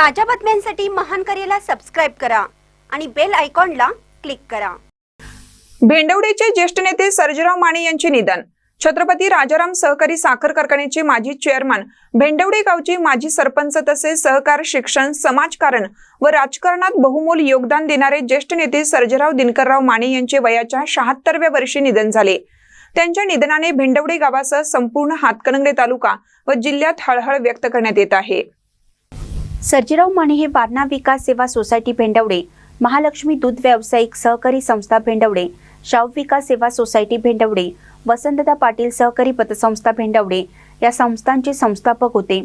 ताज्या बातम्यांसाठी महान करेला सबस्क्राईब करा आणि बेल आयकॉनला क्लिक करा. भेंडवडीचे ज्येष्ठ नेते सर्जराव माने यांचे निधन. छत्रपती राजाराम सहकारी साखर कारखान्याचे माजी चेअरमन भेंडवडी गावचे माजी सरपंच तसेच सहकार शिक्षण समाजकारण व राजकारणात बहुमोल योगदान देणारे ज्येष्ठ नेते सर्जराव दिनकरराव माने यांचे वयाच्या शहात्तरव्या वर्षी निधन झाले. त्यांच्या निधनाने भेंडवडी गावासह संपूर्ण हातकणंगले तालुका व जिल्ह्यात हळहळ व्यक्त करण्यात येत आहे. सर्जीराव माने हे वारणा विकास सेवा सोसायटी भेंडवडे महालक्ष्मी दूध व्यावसायिक सहकारी संस्था भेंडवडे शाहू विकास सेवा सोसायटी भेंडवडे वसंतदा पाटील सहकारी पतसंस्था भेंडवडे या संस्थांचे संस्थापक होते.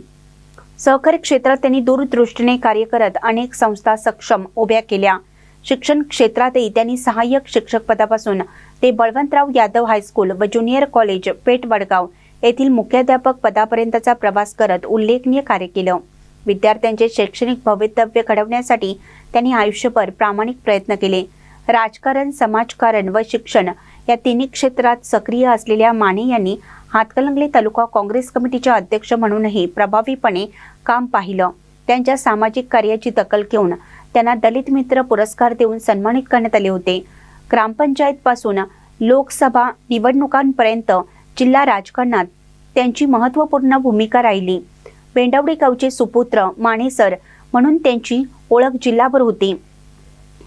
सहकारी क्षेत्रात त्यांनी दूरदृष्टीने कार्य करत अनेक संस्था सक्षम उभ्या केल्या. शिक्षण क्षेत्रातही त्यांनी सहाय्यक शिक्षक पदापासून ते बळवंतराव यादव हायस्कूल व ज्युनियर कॉलेज पेठ वडगाव येथील मुख्याध्यापक पदापर्यंतचा प्रवास करत उल्लेखनीय कार्य केलं. विद्यार्थ्यांचे शैक्षणिक भवितव्य घडवण्यासाठी त्यांनी आयुष्यभर प्रामाणिक प्रयत्न केले. राजकारण समाजकारण व शिक्षण या तिन्ही क्षेत्रात सक्रिय असलेल्या माने यांनी हातकलंगले तालुका काँग्रेस कमिटीचे अध्यक्ष म्हणूनही प्रभावीपणे काम पाहिलं. त्यांच्या सामाजिक कार्याची दखल घेऊन त्यांना दलित मित्र पुरस्कार देऊन सन्मानित करण्यात आले होते. ग्रामपंचायत पासून लोकसभा निवडणुकांपर्यंत जिल्हा राजकारणात त्यांची महत्त्वपूर्ण भूमिका राहिली. बेंडवडी गावचे सुपुत्र माणेसर म्हणून त्यांची ओळख जिल्हाभर होती.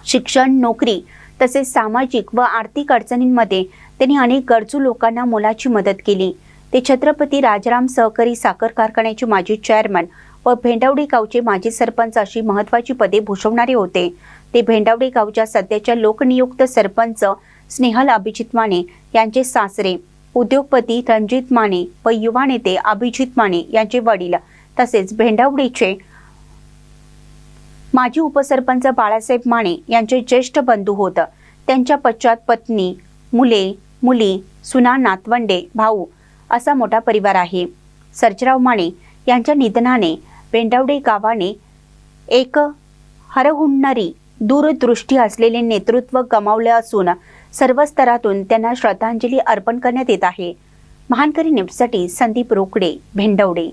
शिक्षण नोकरी तसेच सामाजिक व आर्थिक अडचणींमध्ये त्यांनी अनेक गरजू लोकांना मोलाची मदत केली. ते छत्रपती राजाराम सहकारी साखर कारखान्याचे माजी चेअरमन व भेंडावडी गावचे माजी सरपंच अशी महत्वाची पदे भूषवणारे होते. ते भेंडावडी गावच्या सध्याच्या लोकनियुक्त सरपंच स्नेहल अभिजित माने यांचे सासरे उद्योगपती रणजित माने व युवा नेते अभिजित माने यांचे वडील तसेच भेंडावडीचे माजी उपसरपंच बाळासाहेब माने यांचे ज्येष्ठ बंधू होत. त्यांच्या पश्चात पत्नी मुले मुली सुना नातवंडे भाऊ असा मोठा परिवार आहे. सर्जराव माने यांच्या निधनाने भेंडावडे गावाने एक हरहुन्नरी दूरदृष्टी असलेले नेतृत्व गमावले असून सर्व स्तरातून त्यांना श्रद्धांजली अर्पण करण्यात येत आहे. महानकरी न्यूजसाठी संदीप रोकडे भेंडवडे.